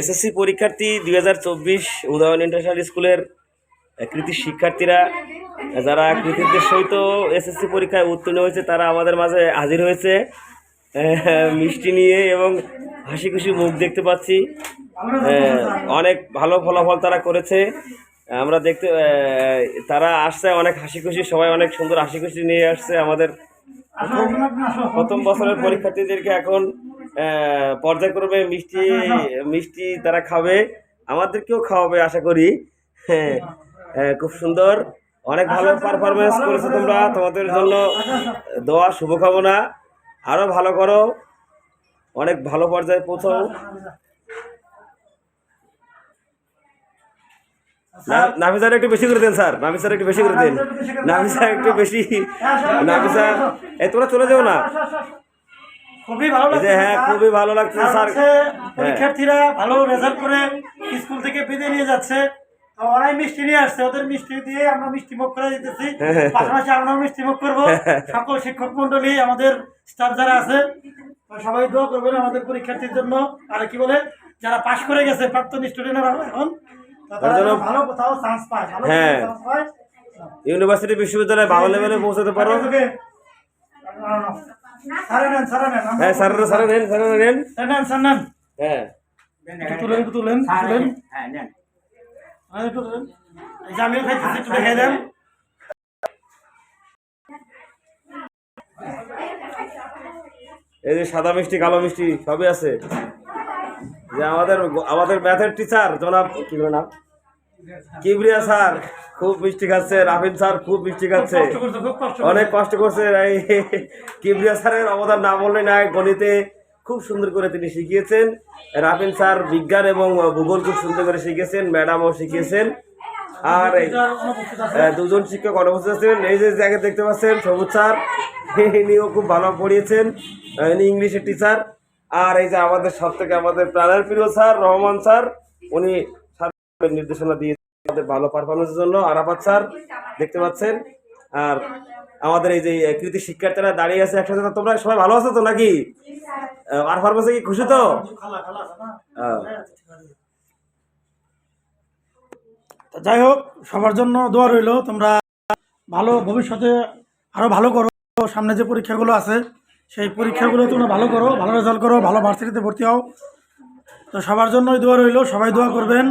SSC পরীক্ষার্থী দুই হাজার চব্বিশ উদয়ন ইন্টারন্যাশনাল স্কুলের কৃতি শিক্ষার্থীরা যারা কৃতিত্বের সহিত এসএসসি পরীক্ষায় উত্তীর্ণ হয়েছে, তারা আমাদের মাঝে হাজির হয়েছে। মিষ্টি নিয়ে এবং হাসি খুশি মুখ দেখতে পাচ্ছি। অনেক ভালো ফলাফল তারা করেছে। আমরা দেখতে তারা আসছে অনেক হাসি খুশি, সবাই অনেক সুন্দর হাসি খুশি নিয়ে আসছে আমাদের। প্রথম বছরের পরীক্ষার্থীদেরকে এখন পর্যায়ক্রমে মিষ্টি মিষ্টি তারা খাবে। আমাদেরকেও খাওয়াবে আশা করি। হ্যাঁ খুব সুন্দর। অনেক ভালো পারফরমেন্স করেছ তোমরা। তোমাদের জন্য দোয়া শুভকামনা। আরও ভালো করো। অনেক ভালো পর্যায়ে পৌঁছাও। না- নাফিসার একটু বেশি করে দেন স্যার। নাফিসার একটু বেশি করে দেন। নাফিসা একটু বেশি নাফিসা এই তোমরা চলে যাও না? খুবই ভালো লাগছে হ্যাঁ খুবই ভালো লাগছে স্যার। পরীক্ষার্থীরা ভালো রেজাল্ট করে স্কুল থেকে বিদায় নিয়ে যাচ্ছে। ওরাই মিষ্টি নিয়ে আসছে ওদের মিষ্টি দিয়ে আমরা মিষ্টি মুখ করে দিতেছি। হ্যাঁ, পাশাপাশি আমরাও মিষ্টি মুখ করব। সকল শিক্ষক মন্ডলী আমাদের স্টাফ যারা আছে সবাই দোয়া করবেন আমাদের পরীক্ষার্থীর জন্য। আর কি বলে যারা পাশ করে গেছে প্রাক্তন স্টুডেন্টরা এখন। তারা ভালো কোথাও চান্স পায় ভালো হ্যাঁ। চান্স পায়। ইউনিভার্সিটি বিশ্ববিদ্যালয়ে ভালো লেভেলে পৌঁছাতে পারো। হ্যাঁ নেন নেন হ্যাঁ। তুলেন তুলেন তুলেন হ্যাঁ, একটু তুলেন এই যে খাইতেছি একটু দেখাই দেন। এই যে সাদা মিষ্টি কালো মিষ্টি সবই আছে। যে আমাদের আমাদের ম্যাথের টিচার জনাব কি বলে নাম? কিবরিয়া স্যার। খুব মিষ্টি খাচ্ছে রাফিন স্যার খুব মিষ্টি খাচ্ছে। অনেক কষ্ট করছে এই কিবরিয়া স্যারের অবদান না বললে নাই গণিতে খুব সুন্দর করে তিনি শিখিয়েছেন। রাফিন স্যার বিজ্ঞান এবং ভূগোল খুব সুন্দর করে শিখিয়েছেন ম্যাডামও শিখিয়েছেন। আর এই দুজন শিক্ষক অনুপস্থিত আছেন। এই যে জায়গায় দেখতে পাচ্ছেন সবুজ স্যার ইনিও খুব ভালো পড়িয়েছেন। ইনি ইংলিশের টিচার। আর এই যে আমাদের সব থেকে আমাদের প্রাণের প্রিয় স্যার রহমান স্যার উনি নির্দেশনা দিয়ে আমাদের ভালো পারফরমেন্সের জন্য। আরাফাত স্যার, দেখতে পাচ্ছেন? আর আমাদের এই যে কৃতি শিক্ষার্থীরা দাঁড়িয়ে আছে একসাথে। তোমরা সবাই ভালো আছো তো নাকি? পারফরমেন্সে কি খুশি তো? যাই হোক, সবার জন্য দোয়া রইল। তোমরা ভালো, ভবিষ্যতে আরও ভালো করো। সামনে যে পরীক্ষাগুলো আছে, সেই পরীক্ষাগুলো তোমরা ভালো করো, ভালো রেজাল্ট করো, ভালো ভার্সিটিতে ভর্তি হও। তো সবার জন্যই দোয়া রইল। সবাই দোয়া করবেন।